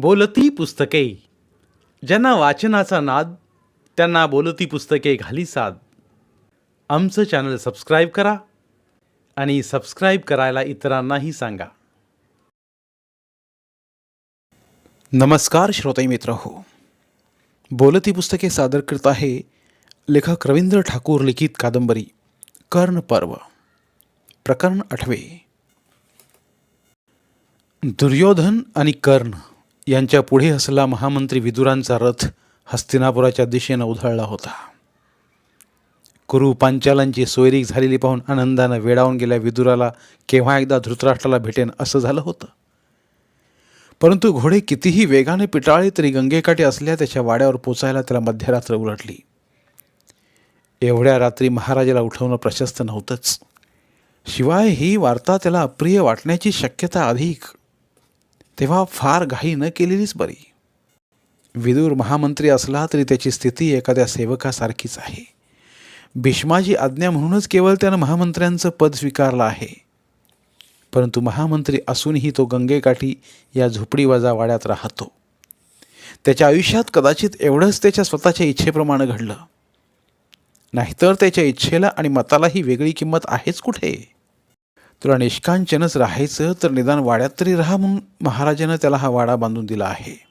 बोलती पुस्तके. ज्यांना वाचनाचा नाद त्यांना बोलती पुस्तके घाली साद. आमचं चॅनल सबस्क्राईब करा आणि सबस्क्राईब करायला इतरांनाही सांगा. नमस्कार श्रोते मित्र हो. बोलती पुस्तके सादर करत आहे लेखक रवींद्र ठाकूर लिखित कादंबरी कर्ण पर्व प्रकरण आठवे. दुर्योधन आणि कर्ण यांच्या पुढे असला महामंत्री विदुरांचा रथ हस्तिनापुराच्या दिशेनं उधळला होता. कुरु पांचालांची सोयरीक झालेली पाहून आनंदानं वेडावून गेल्या विदुराला केव्हा एकदा धृतराष्ट्राला भेटेन असं झालं होतं. परंतु घोडे कितीही वेगाने पिटाळले तरी गंगेकाठी असल्या त्याच्या वाड्यावर पोचायला त्याला मध्यरात्र उलटली. एवढ्या रात्री महाराजाला उठवणं प्रशस्त नव्हतंच. शिवाय ही वार्ता त्याला अप्रिय वाटण्याची शक्यता अधिक. तेव्हा फार घाई न केलेलीच बरी. विदूर महामंत्री असला तरी त्याची स्थिती एखाद्या सेवकासारखीच आहे. भीष्माची आज्ञा म्हणूनच केवळ त्यानं महामंत्र्यांचं पद स्वीकारलं आहे. परंतु महामंत्री असूनही तो गंगेकाठी या झोपडीवाजा वाड्यात राहतो. त्याच्या आयुष्यात कदाचित एवढंच त्याच्या स्वतःच्या इच्छेप्रमाणे घडलं. नाहीतर त्याच्या इच्छेला आणि मतालाही वेगळी किंमत आहेच कुठे? तुला निष्कांचनच राहायचं तर निदान वाड्यात तरी राहा म्हणून महाराजानं त्याला हा वाडा बांधून दिला आहे.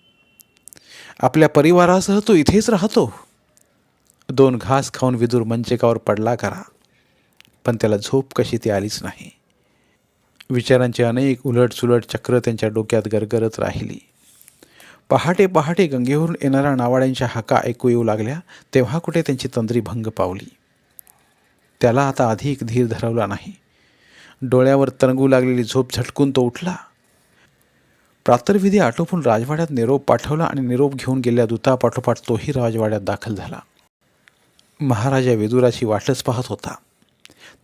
आपल्या परिवारासह तो इथेच राहतो. दोन घास खाऊन विदूर मंचकावर पडला करा पण त्याला झोप कशी ती आलीच नाही. विचारांची अनेक उलटसुलट चक्र त्यांच्या डोक्यात गरगरत राहिली. पहाटे पहाटे गंगेवरून येणाऱ्या नावाड्यांच्या हाका ऐकू येऊ लागल्या तेव्हा कुठे त्यांची तंद्री भंग पावली. त्याला आता अधिक धीर धरवला नाही. डोळ्यावर तरंगू लागलेली झोप झटकून तो उठला. प्रातर्विधी आटोपून राजवाड्यात निरोप पाठवला आणि निरोप घेऊन गेलेल्या दूतापाठोपाठ तोही राजवाड्यात दाखल झाला. महाराजा विदुराची वाटच पाहत होता.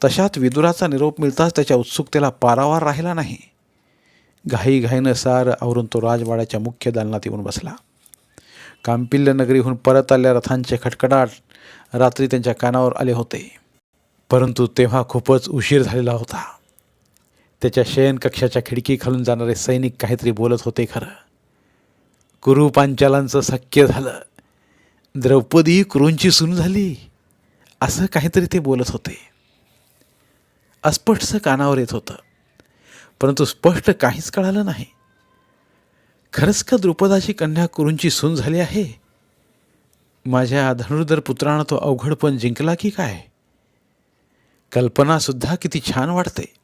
तशात विदुराचा निरोप मिळताच त्याच्या उत्सुकतेला पारावार राहिला नाही. घाईघाईनं सार आवरून तो राजवाड्याच्या मुख्य दालनात येऊन बसला. कांपिल्य नगरीहून परत आल्या रथांचे खटखडाट रात्री त्यांच्या कानावर आले होते. परंतु तेव्हा खूपच उशीर झालेला होता. त्याच्या शयनकक्षाच्या खिडकीखालून जाणारे सैनिक काहीतरी बोलत होते खरं. कुरु पांचालांचं सख्य झालं. द्रौपदी कुरूंची सून झाली. असं काहीतरी ते बोलत होते. अस्पष्टचं कानावर येत होतं. परंतु स्पष्ट काहीच कळालं नाही. खरंच का द्रुपदाची कन्या कुरूंची सून झाली आहे? माझ्या धनुर्धर पुत्रानं तो अवघडपण जिंकला की काय? कल्पनासुद्धा किती छान वाटते.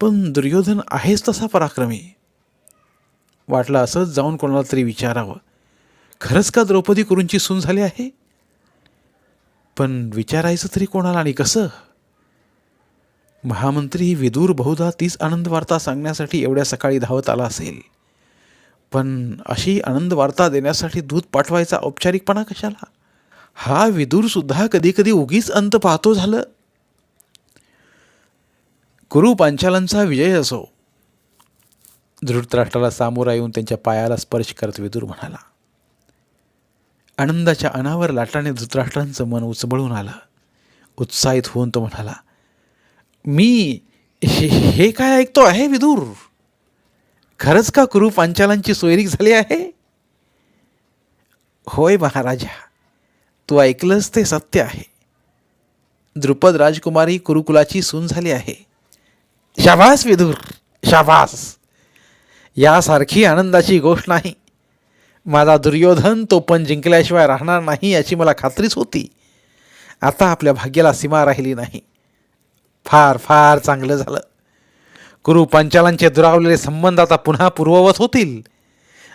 पण दुर्योधन आहेच तसा पराक्रमी. वाटलं असंच जाऊन कोणाला तरी विचारावं. खरंच का द्रौपदी कुरूंची सून झाली आहे? पण विचारायचं तरी कोणाला आणि कसं? महामंत्री विदूर बहुधा तीच आनंद वार्ता सांगण्यासाठी एवढ्या सकाळी धावत आला असेल. पण अशी आनंद वार्ता देण्यासाठी दूध पाठवायचा औपचारिकपणा कशाला? हा विदूरसुद्धा कधी कधी उगीच अंत पाहतो झालं. कुरु पांचालांचा विजय असो. धृतराष्ट्राला सामोरा येऊन त्यांच्या पायाला स्पर्श करत विदूर म्हणाला. आनंदाच्या अनावर लाटाने धृतराष्ट्रांचं मन उचबळून आलं. उत्साहित होऊन तो म्हणाला मी हे हे काय ऐकतो आहे विदूर? खरंच का कुरु पांचालांची सोयरीक झाली आहे? होय महाराजा तू ऐकलंच ते सत्य आहे. द्रुपद राजकुमारी कुरुकुलाची सून झाली आहे. शाबास विदूर शाबास. यासारखी आनंदाची गोष्ट नाही. माझा दुर्योधन तो पण जिंकल्याशिवाय राहणार नाही याची मला खात्रीच होती. आता आपल्या भाग्याला सीमा राहिली नाही. फार फार चांगलं झालं. कुरु पांचालांचे दुरावलेले संबंध आता पुन्हा पूर्ववत होतील.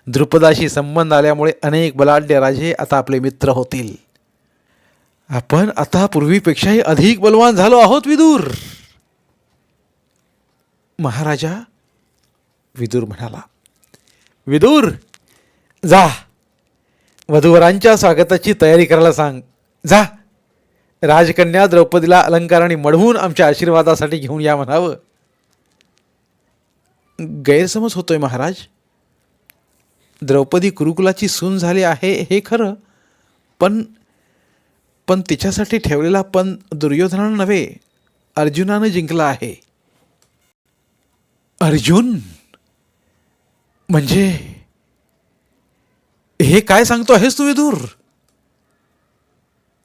द्रुपदाशी संबंध आल्यामुळे अनेक बलाढ्य राजे आता आपले मित्र होतील. आपण आता पूर्वीपेक्षाही अधिक बलवान झालो आहोत विदूर. महाराजा विदूर म्हणाला विदूर जा. वधूवरांच्या स्वागताची तयारी करायला सांग. जा. राजकन्या द्रौपदीला अलंकाराने मढवून आमच्या आशीर्वादासाठी घेऊन या म्हणावं. गैरसमज होतोय महाराज. द्रौपदी कुरुकुलाची सून झाली आहे हे खरं पण पण तिच्यासाठी ठेवलेला पण दुर्योधनानं नव्हे अर्जुनानं जिंकला आहे. अर्जुन म्हणजे हे काय सांगतो आहेस तू विदूर?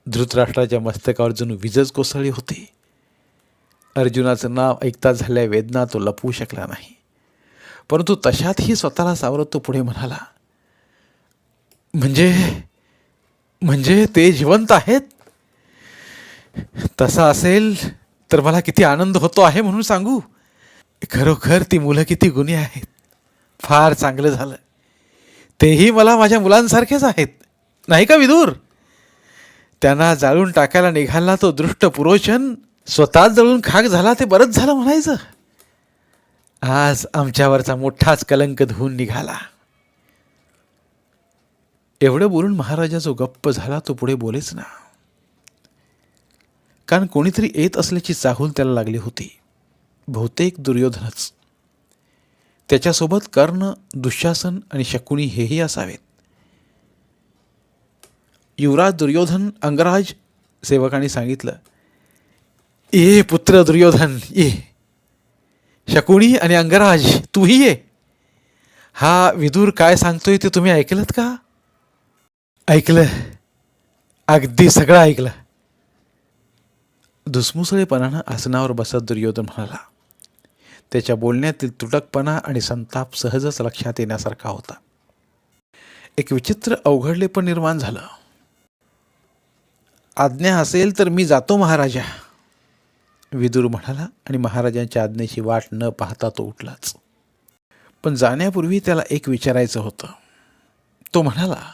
धृतराष्ट्राच्या मस्तकावर जणू विजच कोसळली होती. अर्जुनाचं नाव ऐकता झाल्या वेदना तो लपवू शकला नाही. परंतु तशातही स्वतःला सावरत तो पुढे म्हणाला म्हणजे म्हणजे ते जिवंत आहेत? तसा असेल तर मला किती आनंद होतो आहे म्हणून सांगू. खरोखर ती मुलं किती गुन्हे आहेत. फार चांगलं झालं. तेही मला माझ्या मुलांसारखेच आहेत. नाही का विदूर? त्यांना जाळून टाकायला निघाला तो दृष्ट पुरोचन स्वतःच जळून खाक झाला ते बरंच झालं म्हणायचं. आज आमच्यावरचा मोठाच कलंक धुवून निघाला. एवढं बोलून महाराजा जो गप्प झाला तो पुढे बोलेच ना. कारण कोणीतरी येत असल्याची चाहूल त्याला लागली होती. बहुतेक दुर्योधनच. त्याच्यासोबत कर्ण दुःशासन आणि शकुनी हेही असावेत. युवराज दुर्योधन अंगराज सेवकांनी सांगितलं ये पुत्र दुर्योधन ये. शकुणी आणि अंगराज तूही ये. हा विदूर काय सांगतोय ते तुम्ही ऐकलत का? ऐकलं अगदी सगळं ऐकलं. दुसमुसळेपणानं आसनावर बसत दुर्योधन म्हणाला त्याच्या बोलण्यातील तुटकपणा आणि संताप सहजच लक्षात येण्यासारखा होता. एक विचित्र अवघडले पण निर्माण झालं. आज्ञा असेल तर मी जातो महाराजा. विदूर म्हणाला आणि महाराजांच्या आज्ञेची वाट न पाहता तो उठलाच. पण जाण्यापूर्वी त्याला एक विचारायचं होतं. तो म्हणाला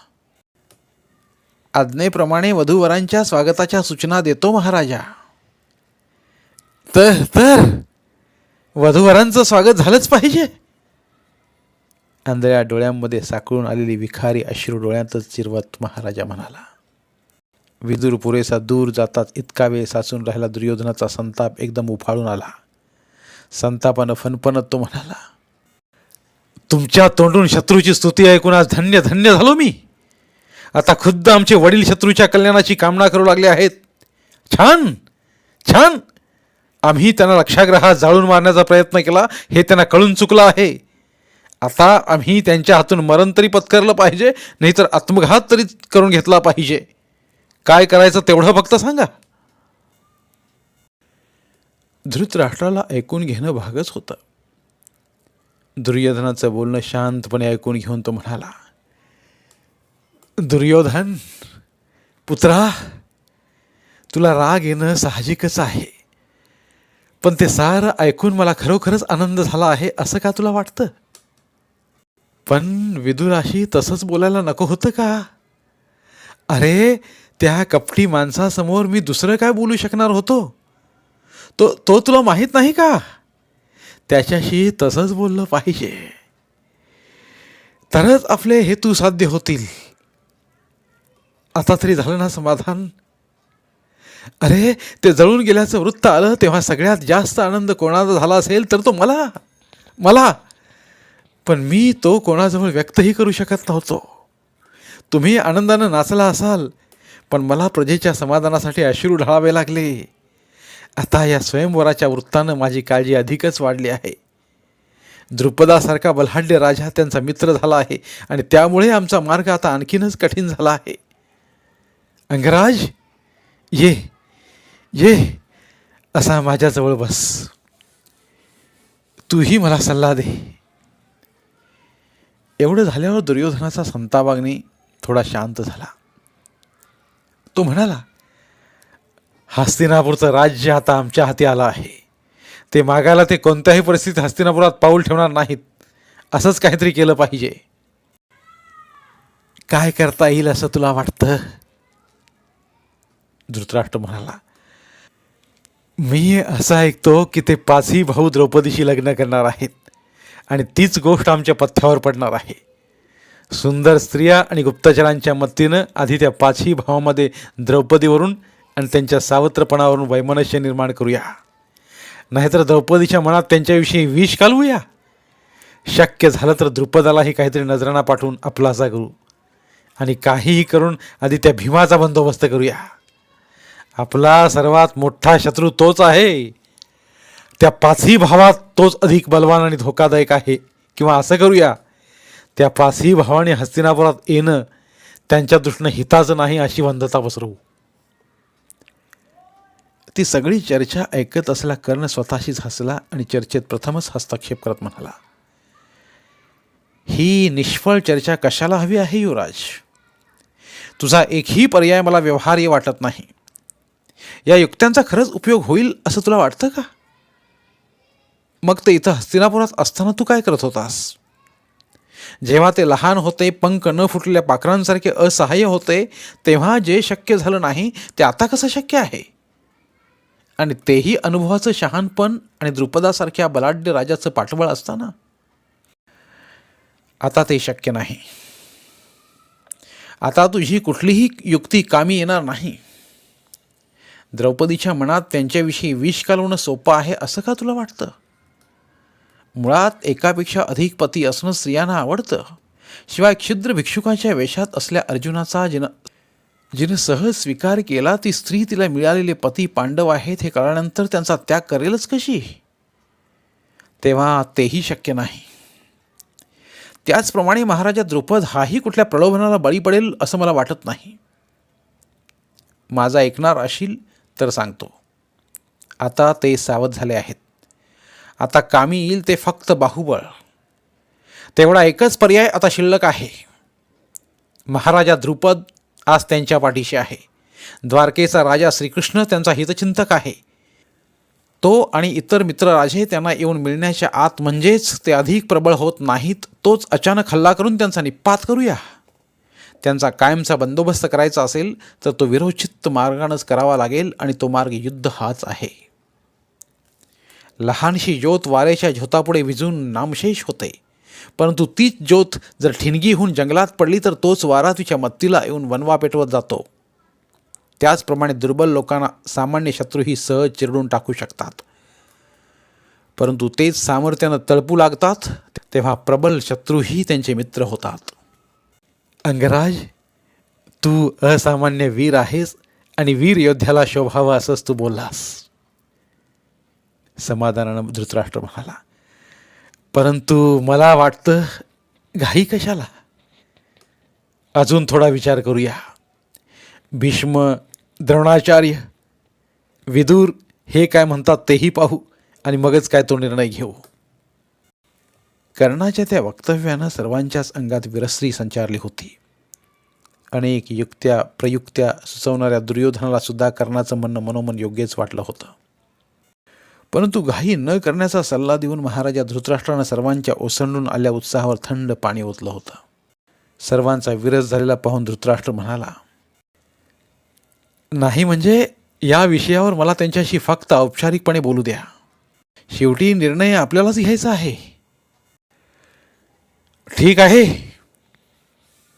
आज्ञेप्रमाणे वधूवरांच्या स्वागताच्या सूचना देतो महाराजा. तर तर! वधूवरांचं स्वागत झालंच पाहिजे. आंधळ्या डोळ्यांमध्ये साकळून आलेली विखारी अश्रू डोळ्यातच चिरवत महाराजा म्हणाला विदूर पुरेसा दूर जाताच इतका वेळ साचून राहिला दुर्योधनाचा संताप एकदम उफाळून आला. संतापानं फनफनत तो म्हणाला तुमच्या तोंडून शत्रूची स्तुती ऐकून आज धन्य धन्य झालो मी. आता खुद्द आमचे वडील शत्रूच्या कल्याणाची कामना करू लागले आहेत. छान छान. आम्ही त्यांना लक्षाग्रहात जाळून मारण्याचा प्रयत्न केला हे त्यांना कळून चुकलं आहे. आता आम्ही त्यांच्या हातून मरण तरी पत्करलं पाहिजे नाहीतर आत्मघात तरी करून घेतला पाहिजे. काय करायचं तेवढं फक्त सांगा. धृतराष्ट्राला ऐकून घेणं भागच होतं. दुर्योधनाचं बोलणं शांतपणे ऐकून घेऊन तो म्हणाला दुर्योधन पुत्रा तुला राग येणं साहजिकच आहे. पण ते सारं ऐकून मला खरोखरच आनंद झाला आहे असं का तुला वाटतं? पण विदुराशी तसंच बोलायला नको होतं का? अरे त्या कपटी माणसासमोर मी दुसरं काय बोलू शकणार होतो? तो तो तुला माहीत नाही का? त्याच्याशी तसंच बोललं पाहिजे. तरच आपले हेतू साध्य होतील. आता तरी झालं ना समाधान? अरे ते जळून गेल्याचं वृत्त आलं तेव्हा सगळ्यात जास्त आनंद कोणाचा झाला असेल तर तो मला. मला. पण मी तो कोणाजवळ व्यक्तही करू शकत नव्हतो. तुम्ही आनंदानं नाचला असाल पण मला प्रजेच्या समाधानासाठी अश्रू ढाळावे लागले. आता या स्वयंवराच्या वृत्तानं माझी काळजी अधिकच वाढली आहे. द्रुपदासारखा बल्हाढ्य राजा त्यांचा मित्र झाला आहे आणि त्यामुळे आमचा मार्ग आता आणखीनच कठीण झाला आहे. अंगराज ये. ये असा माझ्याजवळ बस. तूही मला सल्ला दे. एवढं झाल्यावर दुर्योधनाचा संतापाग्नी थोडा शांत झाला. तो म्हणाला हस्तिनापूरचं राज्य आता आमच्या हाती आलं आहे. ते मागायला ते कोणत्याही परिस्थितीत हस्तिनापुरात पाऊल ठेवणार नाहीत. असंच काहीतरी केलं पाहिजे. काय करता येईल असं तुला वाटतं? धृतराष्ट्र म्हणाला. मी असं ऐकतो की ते पाचही भाऊ द्रौपदीशी लग्न करणार आहेत. आणि तीच गोष्ट आमच्या पथ्यावर पडणार आहे. सुंदर स्त्रिया आणि गुप्तचरांच्या मदतीनं आधी त्या पाचही भावामध्ये द्रौपदीवरून आणि त्यांच्या सावत्रपणावरून वैमनस्य निर्माण करूया. नाहीतर द्रौपदीच्या मनात त्यांच्याविषयी विष घालवूया शक्य झालं तर द्रुपदालाही काहीतरी नजराणा पाठवून आपलासा करू. आणि काहीही करून आधी त्या भीमाचा बंदोबस्त करूया. आपला सर्वात मोठा शत्रू तोच आहे. त्या पाचही भावात तोच अधिक बलवान आणि धोकादायक आहे. किंवा असं करूया त्या पाचही भावाने हस्तिनापुरात येणं त्यांच्या दृष्टीनं हिताचं नाही अशी वंदता पसरवू. ती सगळी चर्चा ऐकत असला कर्ण स्वतःशीच हसला आणि चर्चेत प्रथमच हस्तक्षेप करत म्हणाला ही निष्फळ चर्चा कशाला हवी आहे युवराज? तुझा एकही पर्याय मला व्यवहार्य वाटत नाही. या युक्त्यांचा खरंच उपयोग होईल असं तुला वाटतं का? मग ते इथं हस्तिनापुरात असताना तू काय करत होतास? जेव्हा ते लहान होते पंख न फुटलेल्या पाखरांसारखे असहाय्य होते तेव्हा जे शक्य झालं नाही ते आता कसं शक्य आहे? आणि तेही अनुभवाचं शहाणपण आणि द्रुपदासारख्या बलाढ्य राजाचं पाठबळ असताना? आता ते शक्य नाही. आता तुझी कुठलीही युक्ती कामी येणार नाही. द्रौपदीच्या मनात त्यांच्याविषयी विष कालवणं सोपं आहे असं का तुला वाटतं? मुळात एकापेक्षा अधिक पती असणं स्त्रियांना आवडतं. शिवाय क्षुद्र भिक्षुकाच्या वेशात असल्या अर्जुनाचा जिनं जिनं सहज स्वीकार केला ती स्त्री तिला मिळालेले पती पांडव आहेत हे कळल्यानंतर त्यांचा त्याग करेलच कशी? तेव्हा तेही शक्य नाही. त्याचप्रमाणे महाराजा द्रुपद हाही कुठल्या प्रलोभनाला बळी पडेल असं मला वाटत नाही. माझा ऐकणार अशील तर सांगतो. आता ते सावध झाले आहेत. आता कामी येईल ते फक्त बाहुबळ. तेवढा एकच पर्याय आता शिल्लक आहे. महाराजा द्रुपद आज त्यांच्या पाठीशी आहे. द्वारकेचा राजा श्रीकृष्ण त्यांचा हितचिंतक आहे. तो आणि इतर मित्रराजे त्यांना येऊन मिळण्याच्या आत म्हणजेच ते अधिक प्रबळ होत नाहीत तोच अचानक हल्ला करून त्यांचा निपात करूया. त्यांचा कायमचा बंदोबस्त करायचा असेल तर तो विरोचित मार्गानंच करावा लागेल आणि तो मार्ग युद्ध हाच आहे. लहानशी ज्योत वाऱ्याच्या झोतापुढे विजून नामशेष होते. परंतु तीच ज्योत जर ठिणगीहून जंगलात पडली तर तोच वारा तिच्या मत्तीला येऊन वनवा पेटवत जातो. त्याचप्रमाणे दुर्बल लोकांना सामान्य शत्रूही सहज चिरडून टाकू शकतात. परंतु तेच सामर्थ्यानं तळपू लागतात तेव्हा प्रबल शत्रूही त्यांचे मित्र होतात. अंगराज तू असामान्य वीर आहेस आणि वीर योद्ध्याला शोभावं असंच तू बोललास. समाधानानं धृतराष्ट्र म्हणाला परंतु मला वाटतं घाई कशाला? अजून थोडा विचार करूया. भीष्म द्रोणाचार्य विदूर हे काय म्हणतात तेही पाहू आणि मगच काय तो निर्णय घेऊ. कर्णाच्या त्या वक्तव्यानं सर्वांच्याच अंगात विरस्त्री संचारली होती. अनेक युक्त्या प्रयुक्त्या सुचवणाऱ्या दुर्योधनाला सुद्धा कर्णाचं म्हणणं मनोमन योग्यच वाटलं होतं. परंतु घाई न करण्याचा सल्ला देऊन महाराजा धृतराष्ट्रानं सर्वांच्या ओसंडून आल्या उत्साहावर थंड पाणी ओतलं होतं. सर्वांचा विरस झालेला पाहून धृतराष्ट्र म्हणाला नाही म्हणजे या विषयावर मला त्यांच्याशी फक्त औपचारिकपणे बोलू द्या. शेवटी निर्णय आपल्यालाच घ्यायचा आहे. ठीक आहे.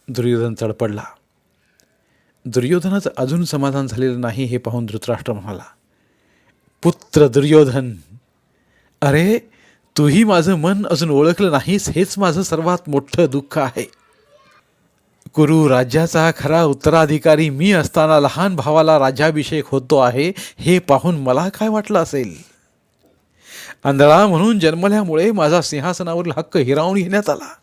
दुर्योधन तडपडला. दुर्योधनाचं अजून समाधान झालेलं नाही हे पाहून धृतराष्ट्र म्हणाला पुत्र दुर्योधन अरे तूही माझं मन अजून ओळखलं नाहीस हेच माझं सर्वात मोठं दुःख आहे. कुरु राज्याचा खरा उत्तराधिकारी मी असताना लहान भावाला राज्याभिषेक होतो आहे हे पाहून मला काय वाटलं असेल? आंधळा म्हणून जन्मल्यामुळे माझा सिंहासनावरील हक्क हिरावून घेण्यात आला.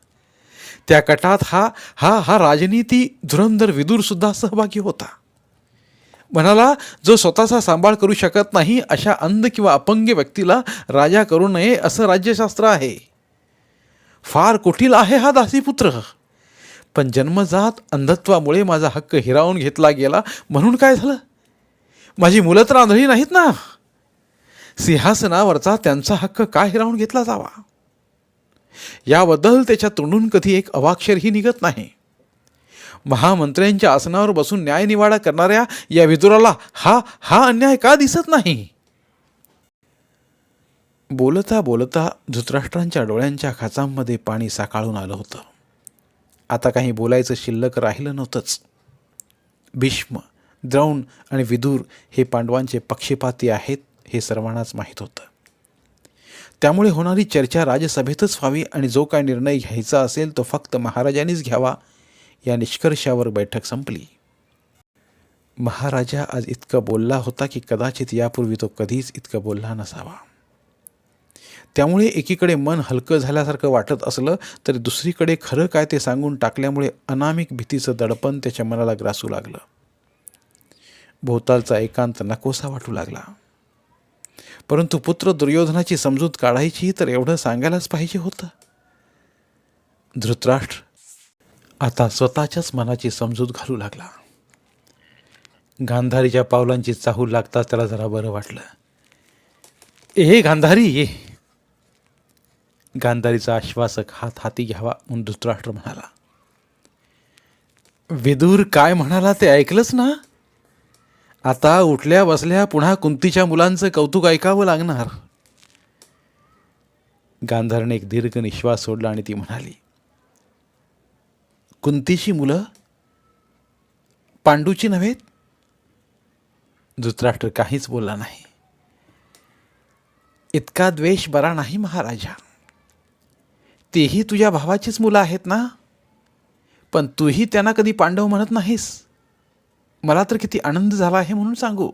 त्या कटात हा हा हा राजनीती धुरंधर विदूरसुद्धा सहभागी होता. म्हणाला जो स्वतःचा सांभाळ करू शकत नाही अशा अंध किंवा अपंग व्यक्तीला राजा करू नये असं राज्यशास्त्र आहे. फार कुटील आहे हा दासीपुत्र. पण जन्मजात अंधत्वामुळे माझा हक्क हिरावून घेतला गेला म्हणून काय झालं? माझी मुलं तर आंधळी नाहीत ना? सिंहासनावरचा त्यांचा हक्क का हिरावून घेतला जावा? याबद्दल त्याच्या तोंडून कधी एक अवाक्षरही निघत नाही. महामंत्र्यांच्या आसनावर बसून न्यायनिवाडा करणाऱ्या या विदुराला हा हा अन्याय का दिसत नाही? बोलता बोलता धृतराष्ट्रांच्या डोळ्यांच्या खाचांमध्ये पाणी साकाळून आलं होतं. आता काही बोलायचं शिल्लक राहिलं नव्हतंच. भीष्म द्रौण आणि विदूर हे पांडवांचे पक्षपाती आहेत हे सर्वांनाच माहीत होतं. त्यामुळे होणारी चर्चा राजसभेतच व्हावी आणि जो काय निर्णय घ्यायचा असेल तो फक्त महाराजांनीच घ्यावा. या निष्कर्षावर बैठक संपली. महाराजा आज इतकं बोलला होता की कदाचित यापूर्वी तो कधीच इतकं बोलला नसावा. त्यामुळे एकीकडे मन हलकं झाल्यासारखं वाटत असलं तरी दुसरीकडे खरं काय ते सांगून टाकल्यामुळे अनामिक भीतीचं दडपण त्याच्या मनाला ग्रासू लागलं. भोवतालचा एकांत नकोसा वाटू लागला. परंतु पुत्र दुर्योधनाची समजूत काढायची तर एवढं सांगायलाच पाहिजे होतं. धृतराष्ट्र आता स्वतःच्याच मनाची समजूत घालू लागला. गांधारीच्या पावलांची चाहूल लागताच त्याला जरा बरं वाटलं. ए गांधारी ये. गांधारीचा आश्वासक हात हाती घ्यावा म्हणून धृतराष्ट्र म्हणाला. विदूर काय म्हणाला ते ऐकलंच ना? आता उठल्या बसल्या पुन्हा कुंतीच्या मुलांचं कौतुक ऐकावं लागणार. गांधारने एक दीर्घ निश्वास सोडला आणि ती म्हणाली कुंतीची मुलं पांडूची नव्हेत? धृतराष्ट्र काहीच बोलला नाही. इतका द्वेष बरा नाही महाराजा. तेही तुझ्या भावाचीच मुलं आहेत ना? पण तूही त्यांना कधी पांडव म्हणत नाहीस? मला तर किती आनंद झाला आहे म्हणून सांगू.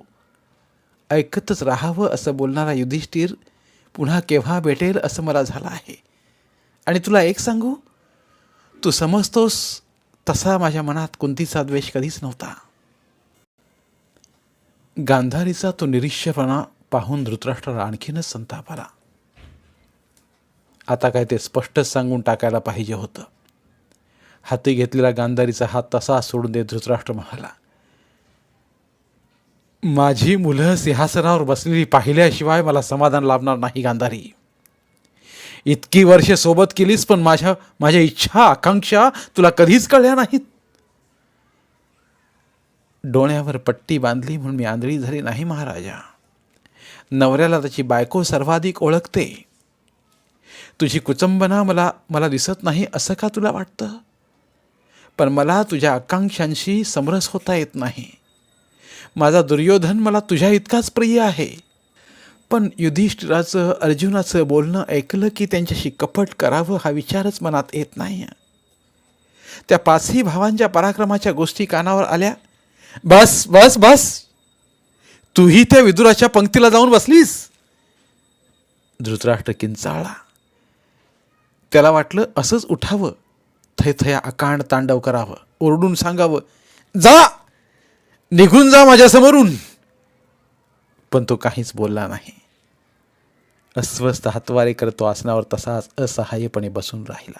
ऐकतच राहावं असं बोलणारा युधिष्ठिर पुन्हा केव्हा भेटेल असं मला झालं आहे. आणि तुला एक सांगू? तू समजतोस तसा माझ्या मनात कोणतीचा द्वेष कधीच नव्हता. गांधारीचा तो निरीक्षपणा पाहून धृतराष्ट्राला आणखीनच संताप आला. आता काय ते स्पष्टच सांगून टाकायला पाहिजे होतं. हाती घेतलेला गांधारीचा हात तसा सोडून देत धृतराष्ट्र म्हणाला माझी मुलं सिंहासनावर बसलेली पाहिल्याशिवाय मला समाधान लाभणार नाही गांधारी. इतकी वर्षे सोबत केलीस पण माझ्या माझ्या इच्छा आकांक्षा तुला कधीच कळल्या नाहीत. डोळ्यावर पट्टी बांधली म्हणून मी आंधळी झाली नाही महाराजा. नवऱ्याला त्याची बायको सर्वाधिक ओळखते. तुझी कुचंबना मला मला दिसत नाही असं का तुला वाटतं? पण मला तुझ्या आकांक्षांशी समरस होता येत नाही. माझा दुर्योधन मला तुझ्या इतकाच प्रिय आहे. पण युधिष्ठिराचं अर्जुनाचं बोलणं ऐकलं की त्यांच्याशी कपट करावं हा विचारच मनात येत नाही. त्या पाचही भावांच्या पराक्रमाच्या गोष्टी कानावर आल्या. बस बस बस. तूही त्या विदुराच्या पंक्तीला जाऊन बसलीस? धृतराष्ट्र किंचाळला. त्याला वाटलं असंच उठावं. थैथया अकांड तांडव करावं. ओरडून सांगावं जा! निघून जा माझ्यासमोरून. पण तो काहीच बोलला नाही. अस्वस्थ हातवारे करतो आसनावर तसाच असहाय्यपणे बसून राहिला.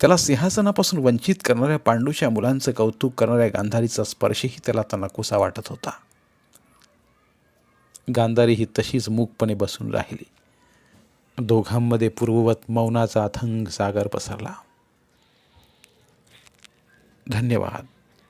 त्याला सिंहासनापासून वंचित करणाऱ्या पांडूच्या मुलांचं कौतुक करणाऱ्या गांधारीचा स्पर्शही त्याला आता नकोसा वाटत होता. गांधारी ही तशीच मूकपणे बसून राहिली. दोघांमध्ये पूर्ववत मौनाचा अथंग सागर पसरला. धन्यवाद.